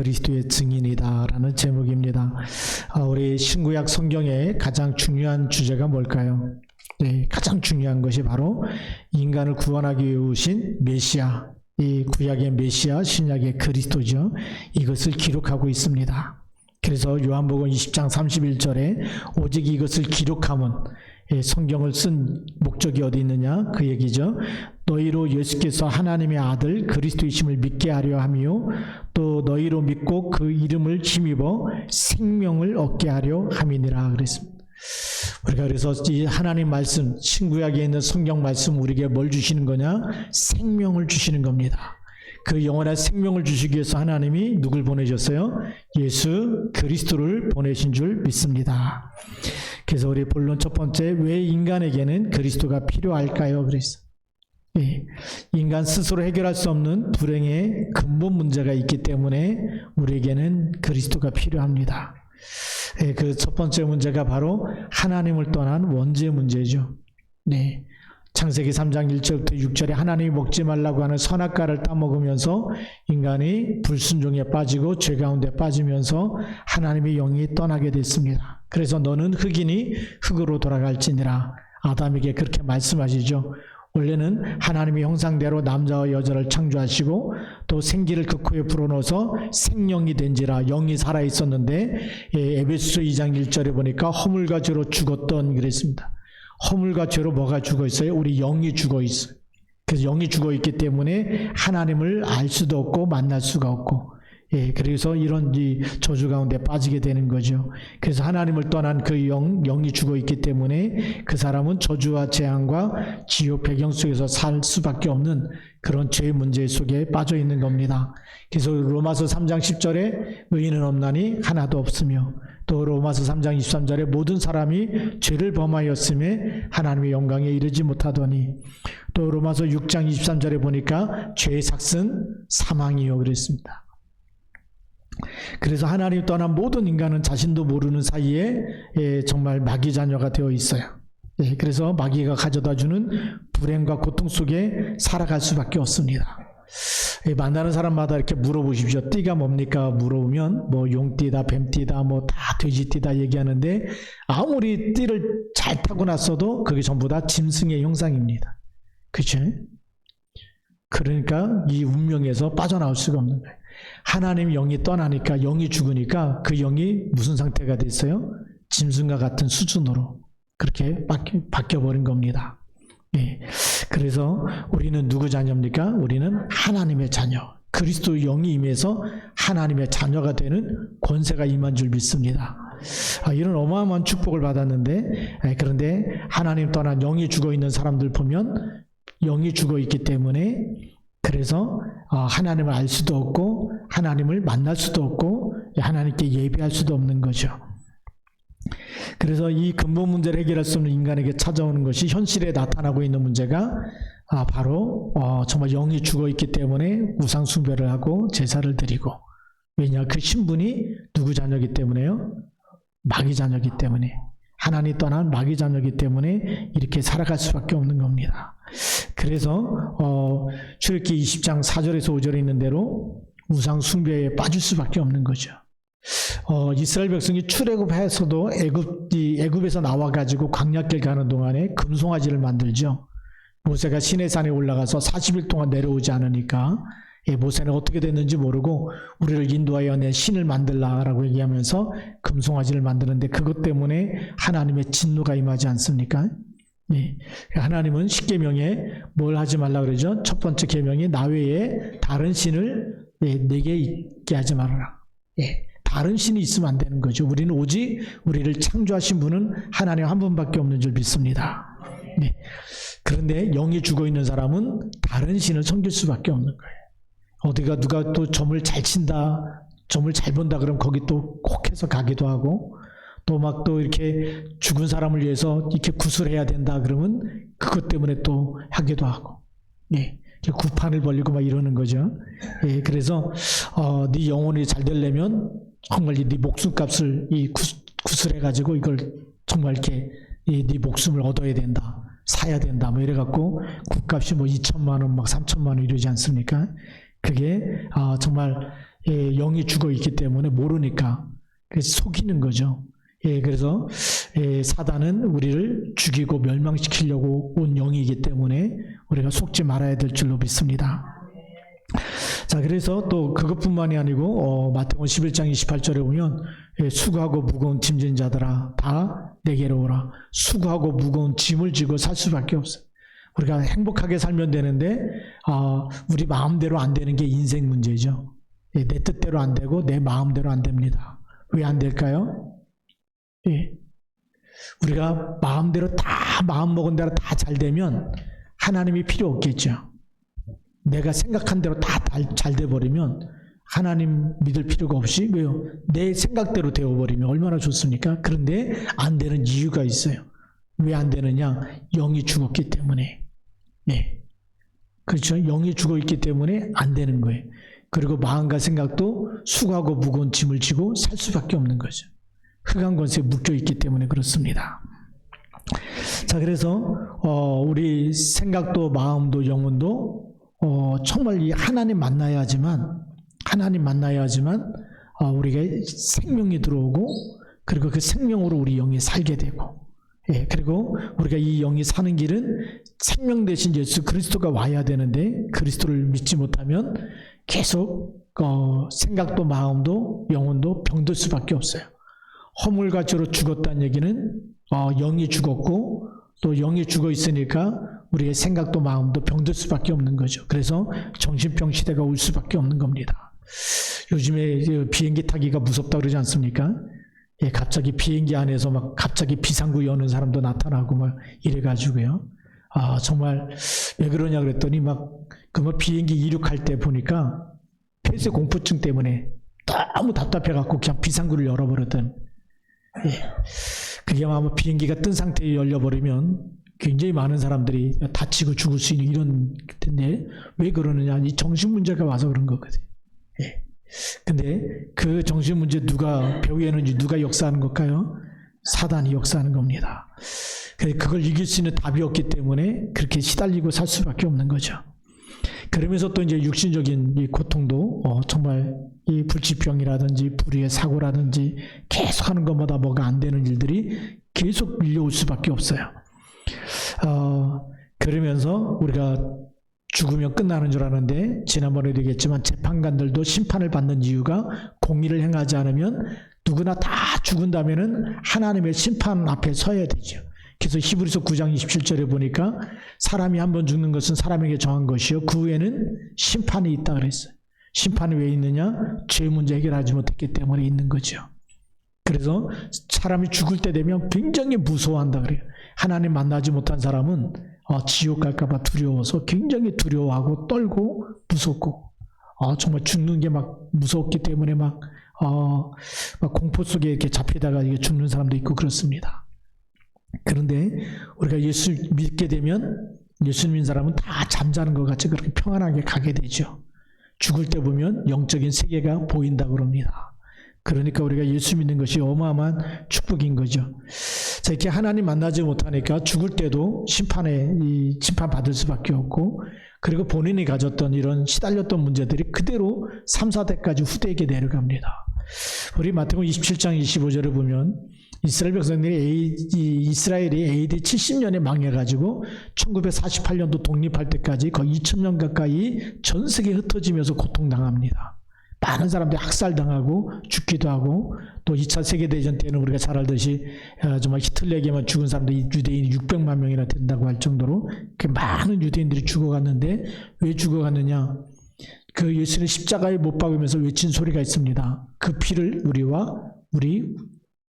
그리스도의 증인이다라는 제목입니다. 아, 우리 신구약 성경의 가장 중요한 주제가 뭘까요? 네, 가장 중요한 것이 바로 인간을 구원하기 위해 오신 메시아, 이 구약의 메시아, 신약의 그리스도죠. 이것을 기록하고 있습니다. 그래서 요한복음 20장 31절에 오직 이것을 기록함은 예, 성경을 쓴 목적이 어디 있느냐 그 얘기죠. 너희로 예수께서 하나님의 아들 그리스도이심을 믿게 하려 하며 또 너희로 믿고 그 이름을 힘입어 생명을 얻게 하려 함이니라 그랬습니다. 우리가 그래서 이 하나님 말씀 신구약에 있는 성경 말씀 우리에게 뭘 주시는 거냐? 생명을 주시는 겁니다. 그 영원한 생명을 주시기 위해서 하나님이 누굴 보내셨어요? 예수 그리스도를 보내신 줄 믿습니다. 그래서 우리 본론 첫 번째 왜 인간에게는 그리스도가 필요할까요? 그랬어. 예, 인간 스스로 해결할 수 없는 불행의 근본 문제가 있기 때문에 우리에게는 그리스도가 필요합니다. 예, 그 첫 번째 문제가 바로 하나님을 떠난 원죄 문제죠. 네. 창세기 3장 1절부터 6절에 하나님이 먹지 말라고 하는 선악과를 따먹으면서 인간이 불순종에 빠지고 죄 가운데 빠지면서 하나님의 영이 떠나게 됐습니다. 그래서 너는 흑이니 흑으로 돌아갈지니라 아담에게 그렇게 말씀하시죠. 원래는 하나님의 형상대로 남자와 여자를 창조하시고 또 생기를 그 코에 불어넣어서 생명이 된지라 영이 살아 있었는데 예, 에베소서 2장 1절에 보니까 허물과 죄로 죽었던 그랬습니다. 허물과 죄로 뭐가 죽어 있어요? 우리 영이 죽어 있어요. 그래서 영이 죽어 있기 때문에 하나님을 알 수도 없고 만날 수가 없고 예, 그래서 이런 이 저주 가운데 빠지게 되는 거죠. 그래서 하나님을 떠난 그 영, 영이 죽어 있기 때문에 그 사람은 저주와 재앙과 지옥 배경 속에서 살 수밖에 없는 그런 죄 문제 속에 빠져 있는 겁니다. 그래서 로마서 3장 10절에 의인은 없나니 하나도 없으며 또 로마서 3장 23절에 모든 사람이 죄를 범하였음에 하나님의 영광에 이르지 못하더니 또 로마서 6장 23절에 보니까 죄의 삭은 사망이요 그랬습니다. 그래서 하나님 떠난 모든 인간은 자신도 모르는 사이에 예, 정말 마귀 자녀가 되어 있어요. 예, 그래서 마귀가 가져다 주는 불행과 고통 속에 살아갈 수밖에 없습니다. 예, 만나는 사람마다 이렇게 물어보십시오. 띠가 뭡니까? 물어보면 뭐 용띠다, 뱀띠다, 뭐 다 돼지띠다 얘기하는데 아무리 띠를 잘 타고 났어도 그게 전부 다 짐승의 형상입니다. 그렇죠? 그러니까 이 운명에서 빠져나올 수가 없는 거예요. 하나님 영이 떠나니까 영이 죽으니까 그 영이 무슨 상태가 됐어요? 짐승과 같은 수준으로 그렇게 바뀌, 바뀌어버린 겁니다. 예. 그래서 우리는 누구 자녀입니까? 우리는 하나님의 자녀. 그리스도 영이 임해서 하나님의 자녀가 되는 권세가 임한 줄 믿습니다. 아, 이런 어마어마한 축복을 받았는데, 예, 그런데 하나님 떠난 영이 죽어 있는 사람들 보면 영이 죽어 있기 때문에 그래서 어, 하나님을 알 수도 없고 하나님을 만날 수도 없고 하나님께 예배할 수도 없는 거죠. 그래서 이 근본 문제를 해결할 수 없는 인간에게 찾아오는 것이 현실에 나타나고 있는 문제가 아, 바로 어, 정말 영이 죽어 있기 때문에 우상 숭배를 하고 제사를 드리고 왜냐 그 신분이 누구 자녀이기 때문에요? 마귀 자녀이기 때문에 하나님 떠난 마귀 자녀이기 때문에 이렇게 살아갈 수밖에 없는 겁니다. 그래서 어, 출애기 20장 4절에서 5절에 있는 대로 우상 숭배에 빠질 수밖에 없는 거죠. 어, 이스라엘 백성이 출애굽해서도 애굽 애굽에서 나와 가지고 광야길 가는 동안에 금송아지를 만들죠. 모세가 시내산에 올라가서 40일 동안 내려오지 않으니까 예, 모세는 어떻게 됐는지 모르고 우리를 인도하여 내 신을 만들라라고 얘기하면서 금송아지를 만드는데 그것 때문에 하나님의 진노가 임하지 않습니까? 예, 하나님은 십계명에 뭘 하지 말라 그러죠? 첫 번째 계명이 나 외에 다른 신을 예, 내게 있게 하지 말아라. 예, 다른 신이 있으면 안 되는 거죠. 우리는 오직 우리를 창조하신 분은 하나님 한 분밖에 없는 줄 믿습니다. 네. 그런데 영이 죽어 있는 사람은 다른 신을 섬길 수밖에 없는 거예요. 어디가 누가 또 점을 잘 친다, 점을 잘 본다 그러면 거기 또꼭 해서 가기도 하고 또막또 이렇게 죽은 사람을 위해서 이렇게 구슬해야 된다 그러면 그것 때문에 또 하기도 하고 예. 구판을 벌리고 막 이러는 거죠. 예, 그래서 어, 네 영혼이 잘 되려면 정말 네 목숨값을 이 구슬해 가지고 이걸 정말 이렇게 이 네 목숨을 얻어야 된다. 사야 된다. 뭐 이래 갖고 국값이 뭐 2천만 원, 막 3천만 원 이러지 않습니까? 그게 아, 정말 예, 영이 죽어 있기 때문에 모르니까 속이는 거죠. 예, 그래서 예, 사단은 우리를 죽이고 멸망시키려고 온 영이기 때문에 우리가 속지 말아야 될 줄로 믿습니다. 자, 그래서 또 그것뿐만이 아니고 어, 마태복음 11장 28절에 보면 예, 수고하고 무거운 짐진 자들아 다 내게로 오라. 수고하고 무거운 짐을 지고 살 수밖에 없어요. 우리가 행복하게 살면 되는데 아, 우리 마음대로 안 되는 게 인생 문제죠. 예, 내 뜻대로 안 되고 내 마음대로 안 됩니다. 왜 안 될까요? 예. 우리가 마음대로 다 마음 먹은 대로 다 잘 되면 하나님이 필요 없겠죠. 내가 생각한 대로 다 잘 돼 버리면 하나님 믿을 필요가 없이 왜요? 내 생각대로 되어 버리면 얼마나 좋습니까? 그런데 안 되는 이유가 있어요. 왜 안 되느냐? 영이 죽었기 때문에. 네. 그렇죠. 영이 죽어 있기 때문에 안 되는 거예요. 그리고 마음과 생각도 수고하고 무거운 짐을 지고 살 수밖에 없는 거죠. 흑암 권세에 묶여 있기 때문에 그렇습니다. 자, 그래서 어, 우리 생각도 마음도 영혼도 어, 정말 이 하나님 만나야 하지만 하나님 만나야 하지만 어, 우리가 생명이 들어오고 그리고 그 생명으로 우리 영이 살게 되고 예, 그리고 우리가 이 영이 사는 길은 생명 대신 예수 그리스도가 와야 되는데 그리스도를 믿지 못하면 계속 어, 생각도 마음도 영혼도 병들 수밖에 없어요. 허물과 죄로 죽었다는 얘기는 어, 영이 죽었고 또 영이 죽어 있으니까 우리의 생각도 마음도 병들 수밖에 없는 거죠. 그래서 정신병 시대가 올 수밖에 없는 겁니다. 요즘에 비행기 타기가 무섭다 그러지 않습니까? 예, 갑자기 비행기 안에서 막 갑자기 비상구 여는 사람도 나타나고 막 이래가지고요. 아, 정말 왜 그러냐 그랬더니 막, 그뭐 비행기 이륙할 때 보니까 폐쇄 공포증 때문에 너무 답답해갖고 그냥 비상구를 열어버렸던 예. 그게 아마 비행기가 뜬 상태에 열려버리면 굉장히 많은 사람들이 다치고 죽을 수 있는 이런 텐데 왜 그러느냐 이 정신 문제가 와서 그런 거거든요. 예. 근데 그 정신 문제 누가 배후에는 누가 역사하는 걸까요? 사단이 역사하는 겁니다. 그걸 이길 수 있는 답이 없기 때문에 그렇게 시달리고 살 수밖에 없는 거죠. 그러면서 또 이제 육신적인 이 고통도 어, 정말 이 불치병이라든지 불의의 사고라든지 계속 하는 것마다 뭐가 안 되는 일들이 계속 밀려올 수밖에 없어요. 어, 그러면서 우리가 죽으면 끝나는 줄 아는데 지난번에도 얘기했지만 재판관들도 심판을 받는 이유가 공의를 행하지 않으면 누구나 다 죽은다면은 하나님의 심판 앞에 서야 되죠. 그래서 히브리서 9장 27절에 보니까 사람이 한 번 죽는 것은 사람에게 정한 것이요 그 후에는 심판이 있다 그랬어요. 심판이 왜 있느냐? 죄 문제 해결하지 못했기 때문에 있는 거죠. 그래서 사람이 죽을 때 되면 굉장히 무서워한다 그래요. 하나님 만나지 못한 사람은 어, 지옥 갈까봐 두려워서 굉장히 두려워하고 떨고 무섭고 어, 정말 죽는 게 막 무섭기 때문에 막, 어, 막 공포 속에 이렇게 잡히다가 이게 죽는 사람도 있고 그렇습니다. 그런데 우리가 예수 믿게 되면 예수 믿는 사람은 다 잠자는 것 같이 그렇게 평안하게 가게 되죠. 죽을 때 보면 영적인 세계가 보인다고 그럽니다. 그러니까 우리가 예수 믿는 것이 어마어마한 축복인 거죠. 자, 이렇게 하나님 만나지 못하니까 죽을 때도 심판에, 이 심판 받을 수밖에 없고, 그리고 본인이 가졌던 이런 시달렸던 문제들이 그대로 3, 4대까지 후대에게 내려갑니다. 우리 마태복음 27장 25절을 보면 이스라엘 백성들이 이스라엘이 AD 70년에 망해가지고 1948년도 독립할 때까지 거의 2000년 가까이 전 세계에 흩어지면서 고통당합니다. 많은 사람들이 학살당하고 죽기도 하고 또 2차 세계대전 때는 우리가 잘 알듯이 어, 정말 히틀러에게만 죽은 사람들이 유대인이 600만 명이나 된다고 할 정도로 그 많은 유대인들이 죽어갔는데 왜 죽어갔느냐 그 예수는 십자가에 못 박으면서 외친 소리가 있습니다. 그 피를 우리와 우리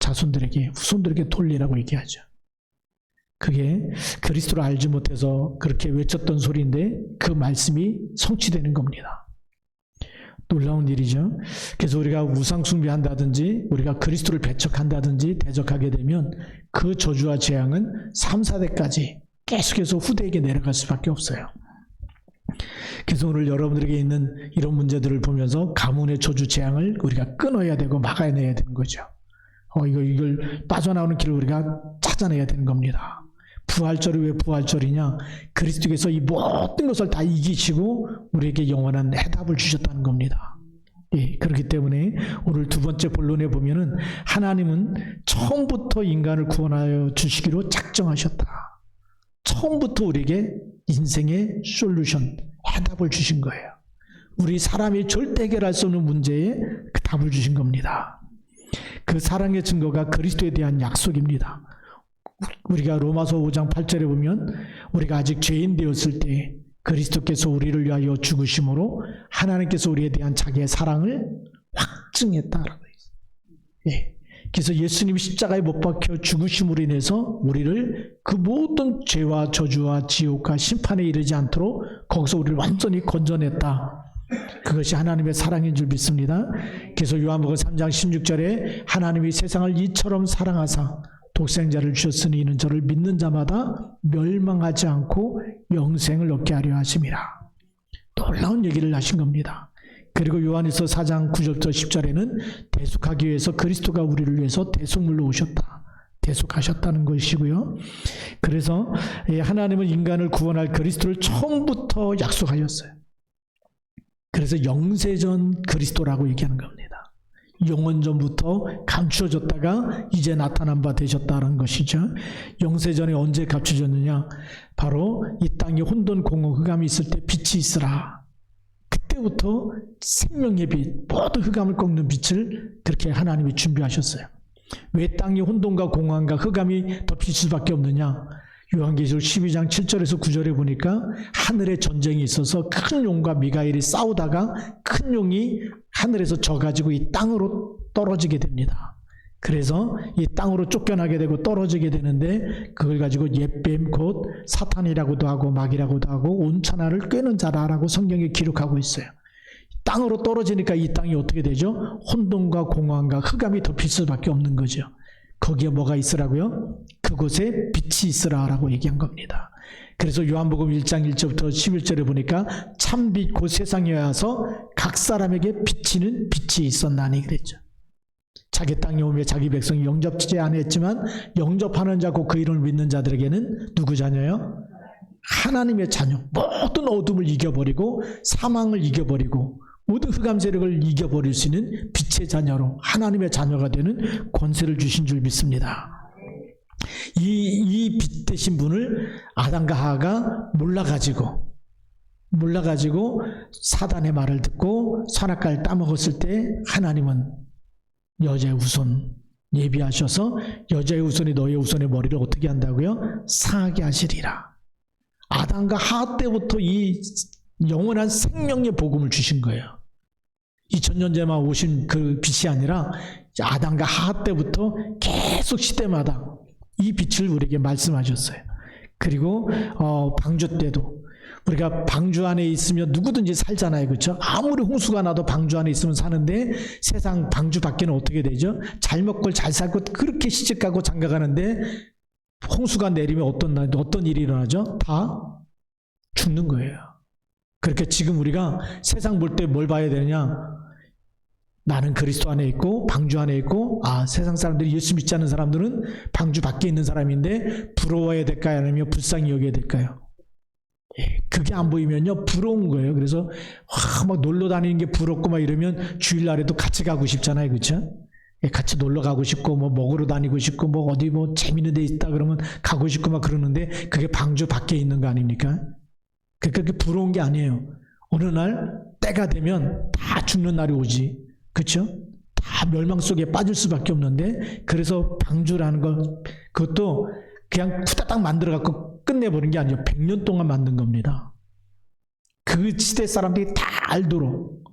자손들에게 후손들에게 돌리라고 얘기하죠. 그게 그리스도를 알지 못해서 그렇게 외쳤던 소리인데 그 말씀이 성취되는 겁니다. 놀라운 일이죠. 그래서 우리가 우상 숭배한다든지 우리가 그리스도를 배척한다든지 대적하게 되면 그 저주와 재앙은 3, 4대까지 계속해서 후대에게 내려갈 수밖에 없어요. 그래서 오늘 여러분들에게 있는 이런 문제들을 보면서 가문의 저주 재앙을 우리가 끊어야 되고 막아내야 되는 거죠. 어, 이거, 이걸 빠져나오는 길을 우리가 찾아내야 되는 겁니다. 부활절이 왜 부활절이냐? 그리스도께서 이 모든 것을 다 이기시고 우리에게 영원한 해답을 주셨다는 겁니다. 예, 그렇기 때문에 오늘 두 번째 본론에 보면은 하나님은 처음부터 인간을 구원하여 주시기로 작정하셨다. 처음부터 우리에게 인생의 솔루션, 해답을 주신 거예요. 우리 사람이 절대 해결할 수 없는 문제에 그 답을 주신 겁니다. 그 사랑의 증거가 그리스도에 대한 약속입니다. 우리가 로마서 5장 8절에 보면 우리가 아직 죄인 되었을 때 그리스도께서 우리를 위하여 죽으심으로 하나님께서 우리에 대한 자기의 사랑을 확증했다라고 했어요. 예. 그래서 예수님이 십자가에 못 박혀 죽으심으로 인해서 우리를 그 모든 죄와 저주와 지옥과 심판에 이르지 않도록 거기서 우리를 완전히 건져냈다. 그것이 하나님의 사랑인 줄 믿습니다. 그래서 요한복음 3장 16절에 하나님이 세상을 이처럼 사랑하사 독생자를 주셨으니 이는 저를 믿는 자마다 멸망하지 않고 영생을 얻게 하려 하심이라. 놀라운 얘기를 하신 겁니다. 그리고 요한일서 4장 9절부터 10절에는 대속하기 위해서 그리스도가 우리를 위해서 대속물로 오셨다. 대속하셨다는 것이고요. 그래서 예, 하나님은 인간을 구원할 그리스도를 처음부터 약속하셨어요. 그래서 영세전 그리스도라고 얘기하는 겁니다. 영원전부터 감추어졌다가 이제 나타난 바 되셨다는 것이죠. 영세전에 언제 감추어졌느냐? 바로 이 땅에 혼돈 공허 흑암이 있을 때 빛이 있으라. 그때부터 생명의 빛, 모든 흑암을 꺾는 빛을 그렇게 하나님이 준비하셨어요. 왜 땅이 혼돈과 공허함과 흑암이 덮일 수밖에 없느냐? 요한계시록 12장 7절에서 9절에 보니까 하늘에 전쟁이 있어서 큰 용과 미가엘이 싸우다가 큰 용이 하늘에서 져가지고 이 땅으로 떨어지게 됩니다. 그래서 이 땅으로 쫓겨나게 되고 떨어지게 되는데 그걸 가지고 옛뱀 곧 사탄이라고도 하고 마귀라고도 하고 온천하를 꿰는 자라라고 성경에 기록하고 있어요. 땅으로 떨어지니까 이 땅이 어떻게 되죠? 혼돈과 공허함과 흑암이 덮일 수밖에 없는 거죠. 거기에 뭐가 있으라고요? 그곳에 빛이 있으라라고 얘기한 겁니다. 그래서 요한복음 1장 1절부터 11절에 보니까 참빛 곧 세상에 와서 각 사람에게 비치는 빛이 있었나니 그랬죠. 자기 땅에 오며 자기 백성이 영접지 않았지만 영접하는 자고 그 이름을 믿는 자들에게는 누구 자녀요? 하나님의 자녀. 모든 어둠을 이겨버리고 사망을 이겨버리고 모든 흑암 세력을 이겨버릴 수 있는 빛의 자녀로 하나님의 자녀가 되는 권세를 주신 줄 믿습니다. 이, 이빛 되신 분을 아담과 하가 몰라가지고, 몰라가지고 사단의 말을 듣고 선악과를 따먹었을 때 하나님은 여자의 우선 예비하셔서 여자의 우선이 너의 우선의 머리를 어떻게 한다고요? 상하게 하시리라. 아담과 하 때부터 이 영원한 생명의 복음을 주신 거예요. 2000년 전만 오신 그 빛이 아니라 아담과 하 때부터 계속 시대마다 이 빛을 우리에게 말씀하셨어요. 그리고 어, 방주 때도 우리가 방주 안에 있으면 누구든지 살잖아요. 그렇죠? 아무리 홍수가 나도 방주 안에 있으면 사는데 세상 방주 밖에는 어떻게 되죠? 잘 먹고 잘 살고 그렇게 시집 가고 장가 가는데 홍수가 내리면 어떤 날 어떤 일이 일어나죠? 다 죽는 거예요. 그렇게 지금 우리가 세상 볼 때 뭘 봐야 되느냐? 나는 그리스도 안에 있고 방주 안에 있고 아 세상 사람들이 예수 믿지 않는 사람들은 방주 밖에 있는 사람인데 부러워야 될까요? 아니면 불쌍히 여겨야 될까요? 예, 그게 안 보이면요 부러운 거예요. 그래서 와, 막 놀러 다니는 게 부럽고 막 이러면 주일날에도 같이 가고 싶잖아요, 그렇죠? 예, 같이 놀러 가고 싶고 뭐 먹으러 다니고 싶고 뭐 어디 뭐 재밌는 데 있다 그러면 가고 싶고 막 그러는데 그게 방주 밖에 있는 거 아닙니까? 그렇게 부러운 게 아니에요. 어느 날 때가 되면 다 죽는 날이 오지. 그렇죠? 다 멸망 속에 빠질 수밖에 없는데 그래서 방주라는 것 그것도 그냥 후다닥 만들어 갖고 끝내버린 게 아니에요. 100년 동안 만든 겁니다. 그 시대 사람들이 다 알도록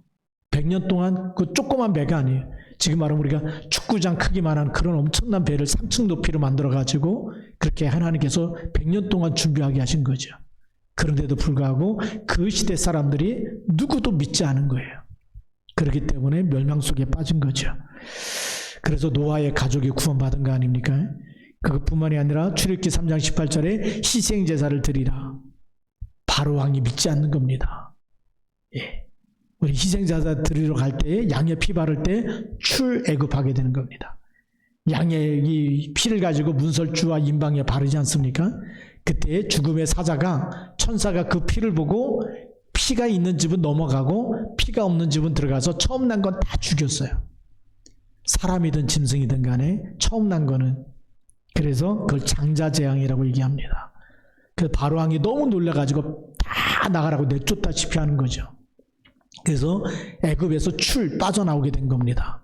100년 동안 그 조그만 배가 아니에요. 지금 말하면 우리가 축구장 크기만한 그런 엄청난 배를 3층 높이로 만들어 가지고 그렇게 하나님께서 100년 동안 준비하게 하신 거죠. 그런데도 불구하고 그 시대 사람들이 누구도 믿지 않은 거예요. 그렇기 때문에 멸망 속에 빠진 거죠. 그래서 노아의 가족이 구원받은 거 아닙니까? 그것뿐만이 아니라 출애굽기 3장 18절에 희생 제사를 드리라. 바로 왕이 믿지 않는 겁니다. 예. 우리 희생 제사 드리러 갈 때에 양의 피 바를 때 출애굽하게 되는 겁니다. 양의 이 피를 가지고 문설주와 임방에 바르지 않습니까? 그때 죽음의 사자가 천사가 그 피를 보고 피가 있는 집은 넘어가고 피가 없는 집은 들어가서 처음 난 건 다 죽였어요. 사람이든 짐승이든 간에 처음 난 거는 그래서 그걸 장자 재앙이라고 얘기합니다. 그 바로왕이 너무 놀라가지고 다 나가라고 내쫓다시피 하는 거죠. 그래서 애굽에서 출 빠져나오게 된 겁니다.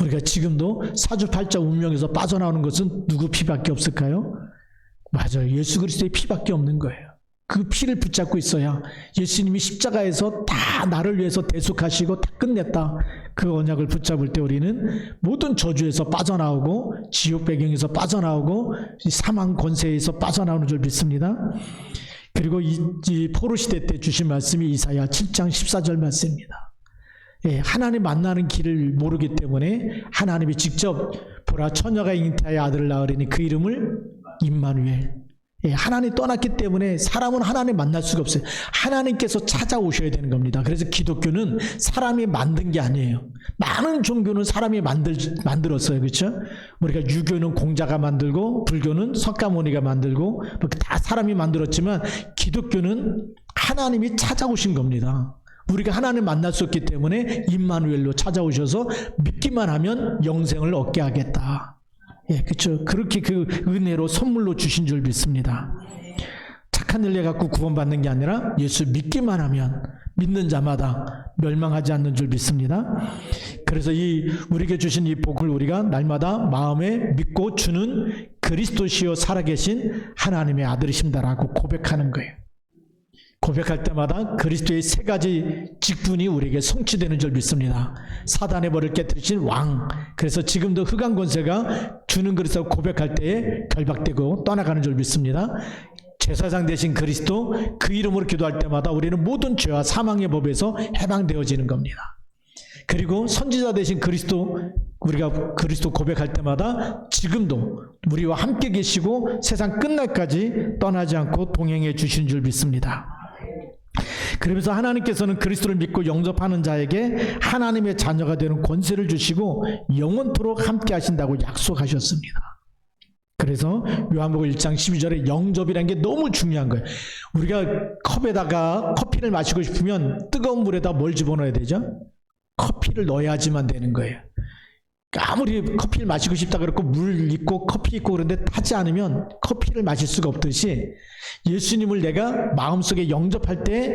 우리가 지금도 사주팔자 운명에서 빠져나오는 것은 누구 피밖에 없을까요? 맞아요. 예수 그리스도의 피밖에 없는 거예요. 그 피를 붙잡고 있어야 예수님이 십자가에서 다 나를 위해서 대속하시고 다 끝냈다. 그 언약을 붙잡을 때 우리는 모든 저주에서 빠져나오고 지옥 배경에서 빠져나오고 이 사망 권세에서 빠져나오는 줄 믿습니다. 그리고 이, 이 포로 시대 때 주신 말씀이 이사야 7장 14절 말씀입니다. 예, 하나님 만나는 길을 모르기 때문에 하나님이 직접 보라 처녀가 잉태하여 아들을 낳으리니 그 이름을 임마누엘. 예, 하나님 떠났기 때문에 사람은 하나님 만날 수가 없어요. 하나님께서 찾아오셔야 되는 겁니다. 그래서 기독교는 사람이 만든 게 아니에요. 많은 종교는 사람이 만들, 만들었어요. 그렇죠? 우리가 유교는 공자가 만들고 불교는 석가모니가 만들고 뭐다 사람이 만들었지만 기독교는 하나님이 찾아오신 겁니다. 우리가 하나님 만날 수 없기 때문에 임마누엘로 찾아오셔서 믿기만 하면 영생을 얻게 하겠다. 예, 그렇죠. 그렇게 그 은혜로 선물로 주신 줄 믿습니다. 착한 일 해갖고 구원받는 게 아니라 예수 믿기만 하면 믿는 자마다 멸망하지 않는 줄 믿습니다. 그래서 이 우리에게 주신 이 복을 우리가 날마다 마음에 믿고 주는 그리스도시요 살아계신 하나님의 아들이십니다라고 고백하는 거예요. 고백할 때마다 그리스도의 세 가지 직분이 우리에게 성취되는 줄 믿습니다. 사단의 벌을 깨뜨리신 왕. 그래서 지금도 흑암 권세가 주는 그리스도 고백할 때에 결박되고 떠나가는 줄 믿습니다. 제사장 대신 그리스도 그 이름으로 기도할 때마다 우리는 모든 죄와 사망의 법에서 해방되어지는 겁니다. 그리고 선지자 대신 그리스도 우리가 그리스도 고백할 때마다 지금도 우리와 함께 계시고 세상 끝날까지 떠나지 않고 동행해 주신 줄 믿습니다. 그러면서 하나님께서는 그리스도를 믿고 영접하는 자에게 하나님의 자녀가 되는 권세를 주시고 영원토록 함께 하신다고 약속하셨습니다. 그래서 요한복음 1장 12절에 영접이라는 게 너무 중요한 거예요. 우리가 컵에다가 커피를 마시고 싶으면 뜨거운 물에다 뭘 집어넣어야 되죠? 커피를 넣어야지만 되는 거예요. 아무리 커피를 마시고 싶다 그렇고 물 있고 커피 있고 그런데 타지 않으면 커피를 마실 수가 없듯이 예수님을 내가 마음속에 영접할 때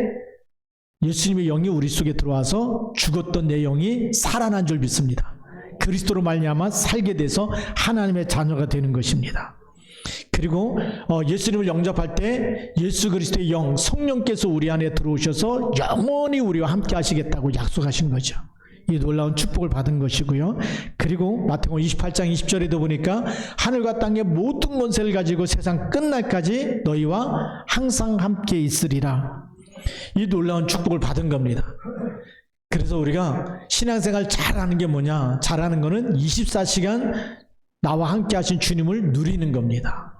예수님의 영이 우리 속에 들어와서 죽었던 내 영이 살아난 줄 믿습니다. 그리스도로 말미암아 살게 돼서 하나님의 자녀가 되는 것입니다. 그리고 어, 예수님을 영접할 때 예수 그리스도의 영 성령께서 우리 안에 들어오셔서 영원히 우리와 함께 하시겠다고 약속하신 거죠. 이 놀라운 축복을 받은 것이고요. 그리고 마태복음 28장 20절에도 보니까 하늘과 땅의 모든 권세를 가지고 세상 끝날까지 너희와 항상 함께 있으리라. 이 놀라운 축복을 받은 겁니다. 그래서 우리가 신앙생활 잘하는 게 뭐냐? 잘하는 거는 24시간 나와 함께 하신 주님을 누리는 겁니다.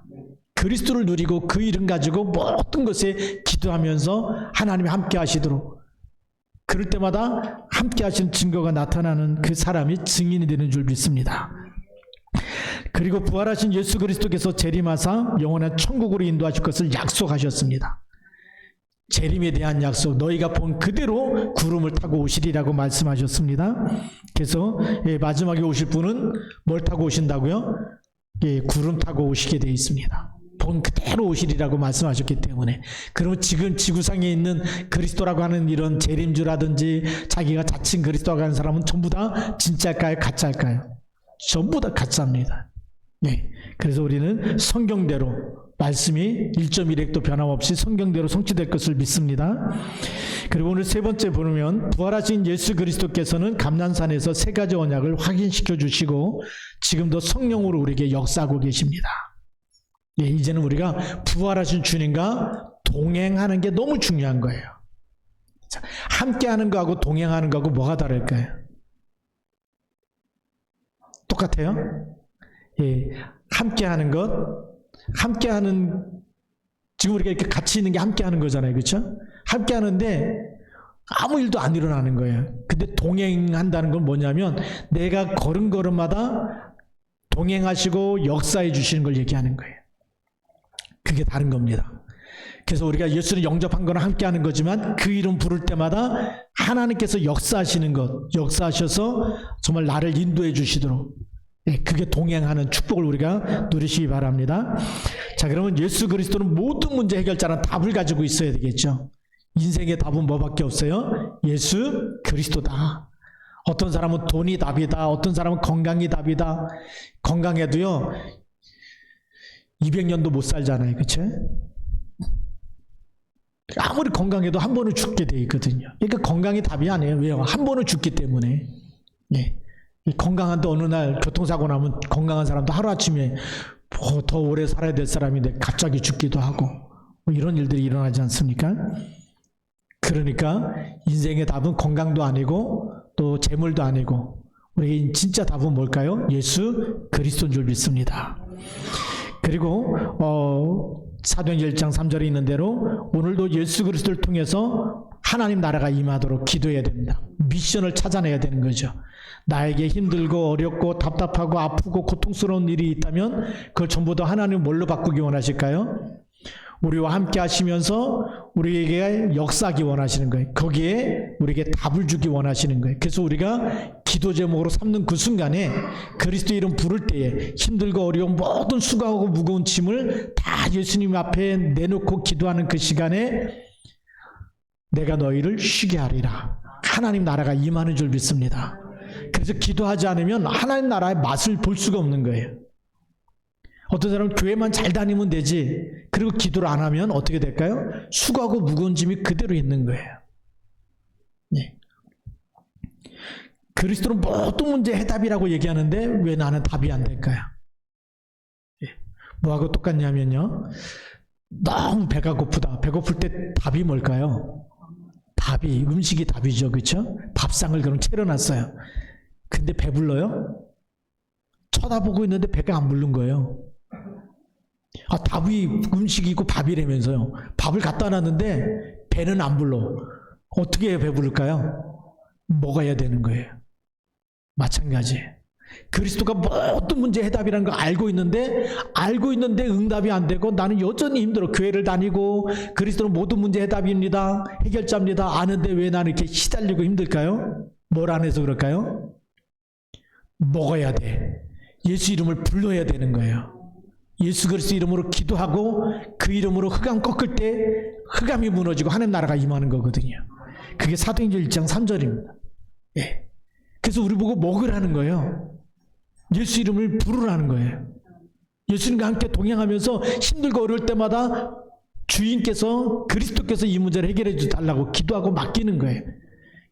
그리스도를 누리고 그 이름 가지고 모든 것에 기도하면서 하나님이 함께 하시도록 그럴 때마다 함께 하신 증거가 나타나는 그 사람이 증인이 되는 줄 믿습니다. 그리고 부활하신 예수 그리스도께서 재림하사 영원한 천국으로 인도하실 것을 약속하셨습니다. 재림에 대한 약속, 너희가 본 그대로 구름을 타고 오시리라고 말씀하셨습니다. 그래서 예, 마지막에 오실 분은 뭘 타고 오신다고요? 예, 구름 타고 오시게 되어 있습니다. 본 그대로 오시리라고 말씀하셨기 때문에 그러면 지금 지구상에 있는 그리스도라고 하는 이런 재림주라든지 자기가 자칭 그리스도라고 하는 사람은 전부 다 진짜일까요? 가짜일까요? 전부 다 가짜입니다. 예. 그래서 우리는 성경대로 말씀이 1.1핵도 변함없이 성경대로 성취될 것을 믿습니다. 그리고 오늘 세 번째 보면 부활하신 예수 그리스도께서는 감난산에서 세 가지 언약을 확인시켜 주시고 지금도 성령으로 우리에게 역사하고 계십니다. 예, 이제는 우리가 부활하신 주님과 동행하는 게 너무 중요한 거예요. 자, 함께 하는 거하고 동행하는 거하고 뭐가 다를까요? 똑같아요? 예, 함께 하는 것, 함께 하는, 지금 우리가 이렇게 같이 있는 게 함께 하는 거잖아요. 그렇죠? 함께 하는데 아무 일도 안 일어나는 거예요. 근데 동행한다는 건 뭐냐면 내가 걸음걸음마다 동행하시고 역사해 주시는 걸 얘기하는 거예요. 그게 다른 겁니다. 그래서 우리가 예수를 영접한 거나 함께 하는 거지만 그 이름 부를 때마다 하나님께서 역사하시는 것, 역사하셔서 정말 나를 인도해 주시도록 예, 그게 동행하는 축복을 우리가 누리시기 바랍니다. 자, 그러면 예수 그리스도는 모든 문제 해결자는 답을 가지고 있어야 되겠죠. 인생의 답은 뭐밖에 없어요? 예수 그리스도다. 어떤 사람은 돈이 답이다. 어떤 사람은 건강이 답이다. 건강해도요, 200년도 못 살잖아요. 그쵸? 아무리 건강해도 한 번은 죽게 돼 있거든요. 그러니까 건강이 답이 아니에요. 왜요? 한 번은 죽기 때문에. 예. 이 건강한데 어느 날 교통사고 나면 건강한 사람도 하루아침에 뭐 더 오래 살아야 될 사람인데 갑자기 죽기도 하고 뭐 이런 일들이 일어나지 않습니까? 그러니까 인생의 답은 건강도 아니고 또 재물도 아니고 우리 진짜 답은 뭘까요? 예수 그리스도인 줄 믿습니다. 그리고 어, 사도행전 1장 3절에 있는 대로 오늘도 예수 그리스도를 통해서 하나님 나라가 임하도록 기도해야 됩니다. 미션을 찾아내야 되는 거죠. 나에게 힘들고 어렵고 답답하고 아프고 고통스러운 일이 있다면 그걸 전부 다 하나님 뭘로 바꾸기 원하실까요? 우리와 함께 하시면서 우리에게 역사하기 원하시는 거예요. 거기에 우리에게 답을 주기 원하시는 거예요. 그래서 우리가 기도 제목으로 삼는 그 순간에 그리스도 이름 부를 때에 힘들고 어려운 모든 수고하고 무거운 짐을 다 예수님 앞에 내놓고 기도하는 그 시간에 내가 너희를 쉬게 하리라. 하나님 나라가 임하는 줄 믿습니다. 그래서 기도하지 않으면 하나님 나라의 맛을 볼 수가 없는 거예요. 어떤 사람은 교회만 잘 다니면 되지. 그리고 기도를 안 하면 어떻게 될까요? 수고하고 무거운 짐이 그대로 있는 거예요. 네. 그리스도는 모든 문제 해답이라고 얘기하는데 왜 나는 답이 안 될까요? 예. 뭐하고 똑같냐면요. 너무 배가 고프다. 배고플 때 답이 뭘까요? 답이 음식이 답이죠. 그렇죠? 밥상을 그럼 차려놨어요. 근데 배불러요? 쳐다보고 있는데 배가 안 부른 거예요. 아, 답이 음식이고 밥이라면서요. 밥을 갖다 놨는데 배는 안 불러. 어떻게 배부를까요? 먹어야 되는 거예요. 마찬가지. 그리스도가 모든 문제 해답이라는 거 알고 있는데 알고 있는데 응답이 안 되고 나는 여전히 힘들어. 교회를 다니고 그리스도는 모든 문제 해답입니다. 해결자입니다. 아는데 왜 나는 이렇게 시달리고 힘들까요? 뭘 안 해서 그럴까요? 먹어야 돼. 예수 이름을 불러야 되는 거예요. 예수 그리스도 이름으로 기도하고 그 이름으로 흑암 꺾을 때 흑암이 무너지고 하나님 나라가 임하는 거거든요. 그게 사도행전 1장 3절입니다. 예. 그래서 우리 보고 먹으라는 거예요. 예수 이름을 부르라는 거예요. 예수님과 함께 동행하면서 힘들고 어려울 때마다 주인께서 그리스도께서 이 문제를 해결해 주 달라고 기도하고 맡기는 거예요.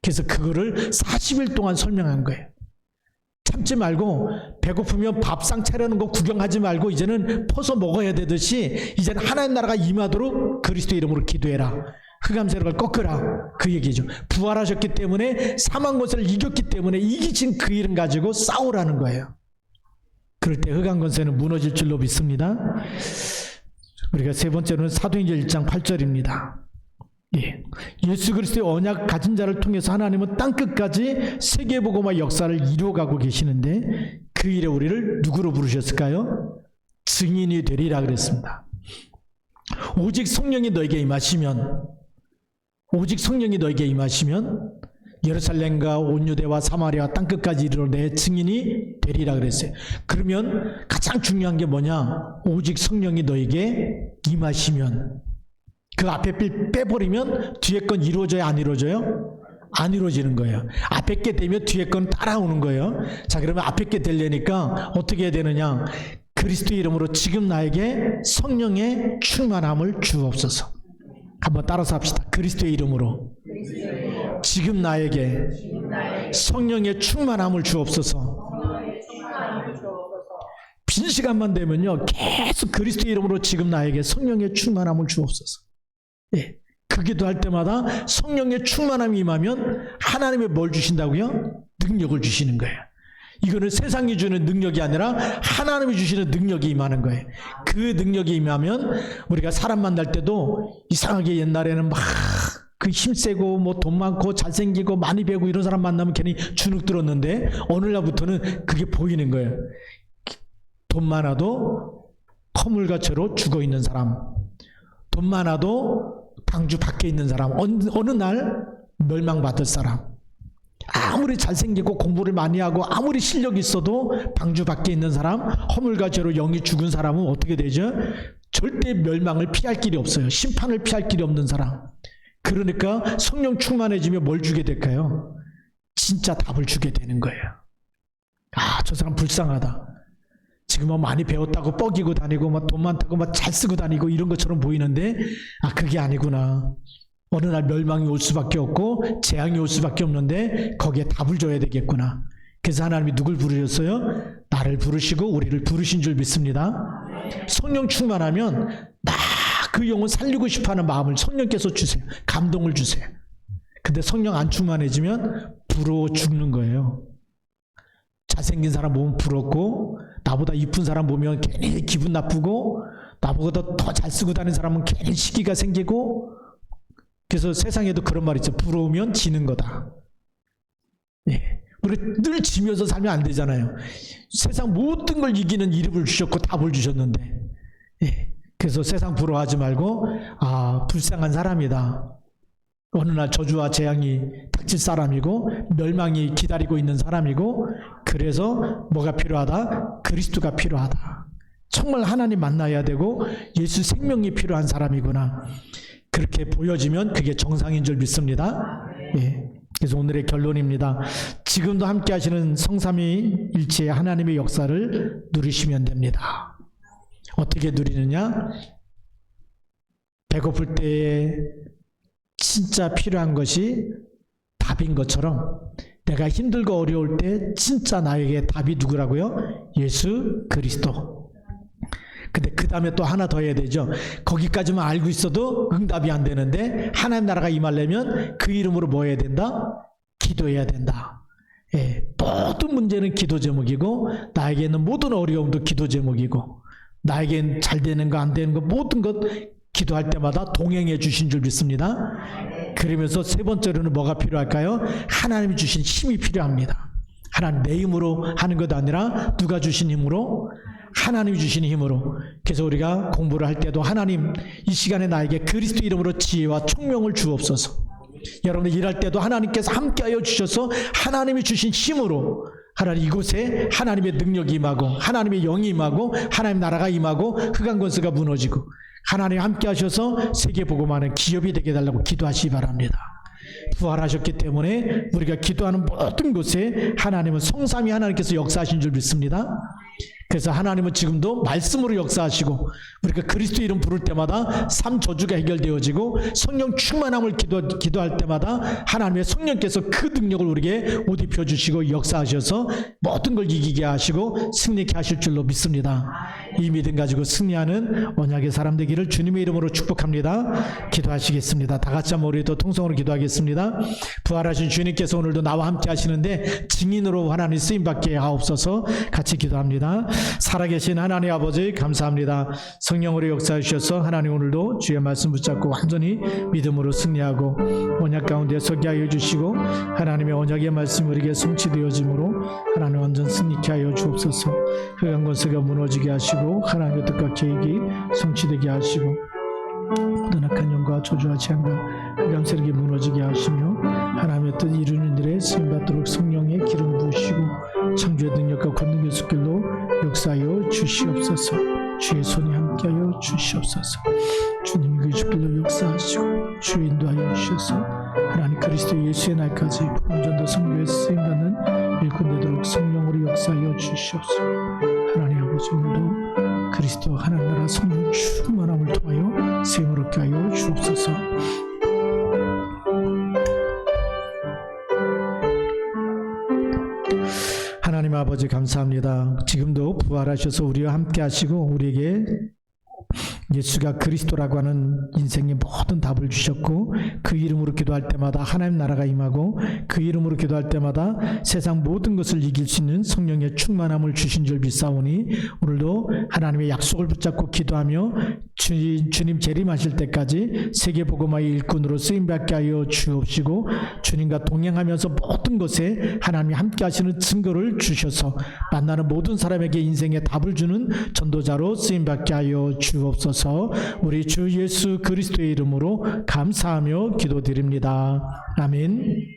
그래서 그거를 40일 동안 설명한 거예요. 참지 말고 배고프면 밥상 차려는 거 구경하지 말고 이제는 퍼서 먹어야 되듯이 이제는 하나님 나라가 임하도록 그리스도 이름으로 기도해라. 흑암 세력을 꺾으라. 그 얘기죠. 부활하셨기 때문에 사망 권세를 이겼기 때문에 이기신 그 이름 가지고 싸우라는 거예요. 그럴 때 흑암 권세는 무너질 줄로 믿습니다. 우리가 세 번째로는 사도행전 1장 8절입니다. 예. 예수 그리스도의 언약 가진 자를 통해서 하나님은 땅 끝까지 세계 복음화 역사를 이루어가고 계시는데 그 일에 우리를 누구로 부르셨을까요? 증인이 되리라 그랬습니다. 오직 성령이 너에게 임하시면 오직 성령이 너에게 임하시면 예루살렘과 온 유대와 사마리아 땅 끝까지 이르러 내 증인이 되리라 그랬어요. 그러면 가장 중요한 게 뭐냐? 오직 성령이 너에게 임하시면 그 앞에 삐 빼버리면 뒤에 건 이루어져야 안 이루어져요? 안 이루어지는 거예요. 앞에 게 되면 뒤에 건 따라오는 거예요. 자, 그러면 앞에 게 되려니까 어떻게 해야 되느냐? 그리스도 이름으로 지금 나에게 성령의 충만함을 주옵소서. 한번 따라서 합시다. 그리스도의 이름으로 지금 나에게 성령의 충만함을 주옵소서. 빈 시간만 되면요, 계속 그리스도 이름으로 지금 나에게 성령의 충만함을 주옵소서. 예. 그 기도할 때마다 성령의 충만함이 임하면 하나님의 뭘 주신다고요? 능력을 주시는 거예요. 이거는 세상이 주는 능력이 아니라 하나님이 주시는 능력이 임하는 거예요. 그 능력이 임하면 우리가 사람 만날 때도 이상하게 옛날에는 막 그 힘세고 뭐 돈 많고 잘생기고 많이 배우고 이런 사람 만나면 괜히 주눅 들었는데 어느 날부터는 그게 보이는 거예요. 돈 많아도 허물과처로 죽어 있는 사람 돈 많아도 방주 밖에 있는 사람 어느, 어느 날 멸망받을 사람 아무리 잘생기고 공부를 많이 하고 아무리 실력이 있어도 방주 밖에 있는 사람 허물과 죄로 영이 죽은 사람은 어떻게 되죠? 절대 멸망을 피할 길이 없어요. 심판을 피할 길이 없는 사람. 그러니까 성령 충만해지면 뭘 주게 될까요? 진짜 답을 주게 되는 거예요. 아, 저 사람 불쌍하다. 지금 뭐 많이 배웠다고 뻐기고 다니고 막 돈 많다고 막 잘 쓰고 다니고 이런 것처럼 보이는데 아 그게 아니구나. 어느 날 멸망이 올 수밖에 없고 재앙이 올 수밖에 없는데 거기에 답을 줘야 되겠구나. 그래서 하나님이 누굴 부르셨어요? 나를 부르시고 우리를 부르신 줄 믿습니다. 성령 충만하면 나 그 영혼 살리고 싶어하는 마음을 성령께서 주세요. 감동을 주세요. 근데 성령 안 충만해지면 부러워 죽는 거예요. 잘생긴 사람 보면 부럽고 나보다 이쁜 사람 보면 괜히 기분 나쁘고 나보다 더 잘 쓰고 다니는 사람은 괜히 시기가 생기고 그래서 세상에도 그런 말이 있죠. 부러우면 지는 거다. 예. 우리 늘 지면서 살면 안 되잖아요. 세상 모든 걸 이기는 이름을 주셨고 답을 주셨는데. 예. 그래서 세상 부러워하지 말고 아 불쌍한 사람이다. 어느 날 저주와 재앙이 닥칠 사람이고 멸망이 기다리고 있는 사람이고 그래서 뭐가 필요하다? 그리스도가 필요하다. 정말 하나님 만나야 되고 예수 생명이 필요한 사람이구나. 그렇게 보여지면 그게 정상인 줄 믿습니다. 예. 그래서 오늘의 결론입니다. 지금도 함께 하시는 성삼위 일체의 하나님의 역사를 누리시면 됩니다. 어떻게 누리느냐? 배고플 때에 진짜 필요한 것이 답인 것처럼 내가 힘들고 어려울 때 진짜 나에게 답이 누구라고요? 예수 그리스도. 근데 그 다음에 또 하나 더 해야 되죠. 거기까지만 알고 있어도 응답이 안 되는데 하나님 나라가 임하려면 그 이름으로 뭐 해야 된다? 기도해야 된다. 예, 모든 문제는 기도 제목이고 나에게는 모든 어려움도 기도 제목이고 나에겐 잘 되는 거 안 되는 거 모든 것 기도할 때마다 동행해 주신 줄 믿습니다. 그러면서 세 번째로는 뭐가 필요할까요? 하나님이 주신 힘이 필요합니다. 하나님 내 힘으로 하는 것 아니라 누가 주신 힘으로 하나님이 주신 힘으로 그래서 우리가 공부를 할 때도 하나님 이 시간에 나에게 그리스도 이름으로 지혜와 총명을 주옵소서. 여러분들 일할 때도 하나님께서 함께하여 주셔서 하나님이 주신 힘으로 하나님 이곳에 하나님의 능력이 임하고 하나님의 영이 임하고 하나님 나라가 임하고 흑암 권세가 무너지고 하나님 함께 하셔서 세계 보고만은 기업이 되게 해달라고 기도하시기 바랍니다. 부활하셨기 때문에 우리가 기도하는 모든 곳에 하나님은 성삼이 하나님께서 역사하신 줄 믿습니다. 그래서 하나님은 지금도 말씀으로 역사하시고 우리가 그리스도 이름 부를 때마다 삶 저주가 해결되어지고 성령 충만함을 기도, 기도할 때마다 하나님의 성령께서 그 능력을 우리에게 옷 입혀 주시고 역사하셔서 모든 걸 이기게 하시고 승리케 하실 줄로 믿습니다. 이 믿음 가지고 승리하는 언약의 사람 되기를 주님의 이름으로 축복합니다. 기도하시겠습니다. 다 같이 한번 우리도 통성으로 기도하겠습니다. 부활하신 주님께서 오늘도 나와 함께 하시는데 증인으로 하나님 쓰임 받게 하옵소서 같이 기도합니다. 살아계신 하나님 아버지 감사합니다. 성령으로 역사해 주셔서 하나님 오늘도 주의 말씀 붙잡고 완전히 믿음으로 승리하고 언약 가운데 서게 하여 주시고 하나님의 언약의 말씀이 우리에게 성취되어짐으로 하나님 완전 승리케 하여 주옵소서. 흑암 권세가 무너지게 하시고 하나님의 뜻과 계획이 성취되게 하시고 모든 악한 영과 저주와 재앙과 흑암 세력이 무너지게 하시며 하나님의 뜻 이루는 일에 쓰임받도록 성령의 기름 부으시고 창조의 능력과 권능의 숲길로 역사하여 주시옵소서. 주의 손이 함께하여 주시옵소서. 주님 그 숲길로 역사하시고 주의 인도하여 주셔서. 하나님 그리스도 예수의 날까지 온전도 성교에 쓰임받는 일꾼 되도록 성령으로 역사하여 주시옵소서. 하나님 아버지 오늘도 그리스도 하나님 나라 성령 충만함을 통하여 얻게 하여 주옵소서 하나님 아버지 감사합니다. 지금도 부활하셔서 우리와 함께 하시고 우리에게 예수가 그리스도라고 하는 인생의 모든 답을 주셨고 그 이름으로 기도할 때마다 하나님 나라가 임하고 그 이름으로 기도할 때마다 세상 모든 것을 이길 수 있는 성령의 충만함을 주신 줄 믿사오니 오늘도 하나님의 약속을 붙잡고 기도하며 주, 주님 재림하실 때까지 세계 복음화의 일꾼으로 쓰임 받게 하여 주옵시고 주님과 동행하면서 모든 것에 하나님이 함께 하시는 증거를 주셔서 만나는 모든 사람에게 인생의 답을 주는 전도자로 쓰임 받게 하여 주옵소서 위해서 우리 주 예수 그리스도의 이름으로 감사하며 기도드립니다. 아멘.